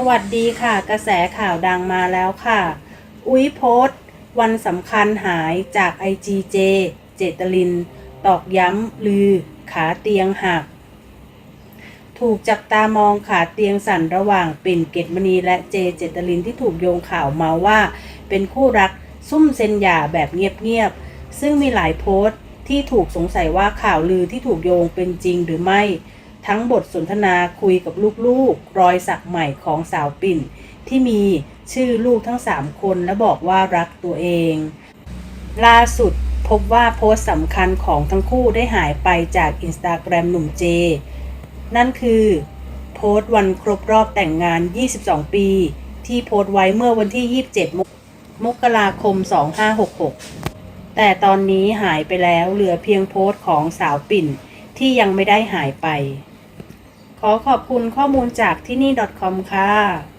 สวัสดีค่ะ กระแสข่าวดังมาแล้วค่ะ อุ้ยโพสต์วันสำคัญหายจาก IGJ เจเจตลิน ตอกย้ำลือ ขาเตียงหัก ถูกจับตามองขาเตียงสั่นระหว่างปิ่นเกตมณีและเจเจตลินที่ถูกโยงข่าวมาว่า เป็นคู่รักซุ่มเซนหย่าแบบเงียบๆ ซึ่งมีหลายโพสต์ที่ถูกสงสัยว่าข่าวลือที่ถูกโยงเป็นจริงหรือไม่ ทั้งบทสนทนาคุยกับลูกๆ รอยสักใหม่ของสาวปิ่น ที่มีชื่อลูกทั้ง3คนและบอกว่ารักตัวเอง ล่าสุดพบว่าโพสต์สำคัญของทั้งคู่ได้หายไปจากอินสตาแกรมหนุ่มเจ นั่นคือ โพสต์วันครบรอบแต่งงาน 22 ปี ที่โพสต์ไว้เมื่อวันที่ 27 มกราคม 2566 แต่ตอนนี้หายไปแล้วเหลือเพียงโพสต์ของสาวปิ่นที่ยังไม่ได้หายไป ขอขอบคุณข้อมูลจากที่นี่ .com ค่ะ